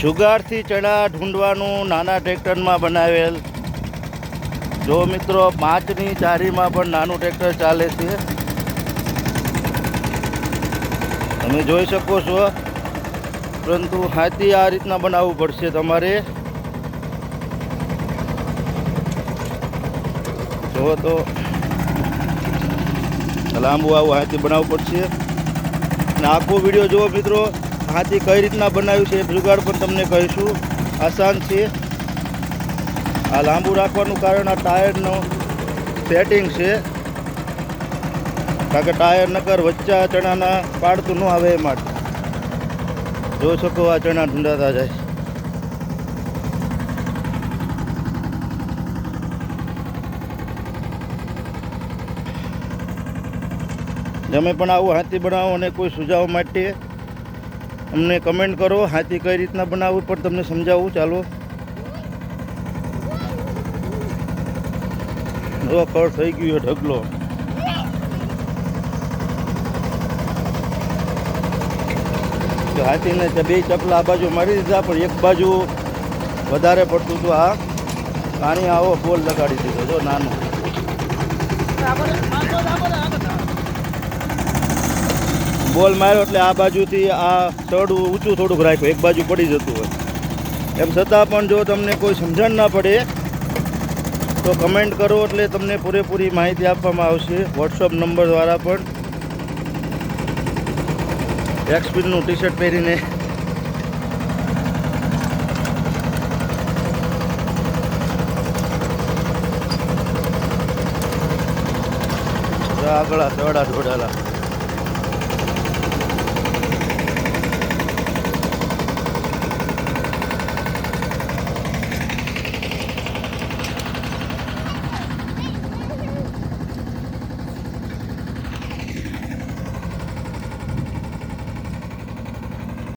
જુગાડથી ચણા ઢૂંઢવાનું નાના ટ્રેક્ટરમાં બનાવેલ. જો મિત્રો, પાંચની ચારીમાં પણ નાનું ટ્રેક્ટર ચાલે છે. તમે જોઈ શકો છો. પરંતુ હાથી આ રીતના બનાવવું પડશે તમારે. જો તો લાંબુ આવું હાથી બનાવવું પડશે. અને આખો વીડિયો જુઓ મિત્રો. હાથી કઈ રીતના બનાવ્યું છે એ જુગાડ પણ તમને કહીશું. આસાન છે. આ લાંબુ રાખવાનું કારણ આ ટાયરનું સેટિંગ છે. કારણ કે ટાયર નકર વચ્ચા ચણાના પાડતું ન આવે એ માટે. જોઈ શકો આ ચણા ઢૂંઢાતા જાય તમે પણ આવું હાથી બનાવો અને કોઈ સુઝાવ માટે. અમને કમેન્ટ કરો, હાથી કઈ રીતના બનાવવું પણ તમને સમજાવું. ચાલો. કળ થઈ ગયું ઢગલો. હાથીને બે ચપલા આ બાજુ મારી દીધા, પણ એક બાજુ વધારે પડતું હતું આ પાણી આવો, બોલ લગાડી દીધો, જો નાનું. બોલ માર્યો એટલે આ બાજુથી આ ચડવું ઊંચું થોડુંક રાખ્યું, એક બાજુ પડી જતું હોય. એમ છતાં પણ જો તમને કોઈ સમજણ ના પડે, તો કમેન્ટ કરો એટલે તમને પૂરેપૂરી માહિતી આપવામાં આવશે. વોટ્સઅપ નંબર દ્વારા પણ. એક્સપીડનું ટી શર્ટ પહેરીને. આગળ ચડા ઢોળાલા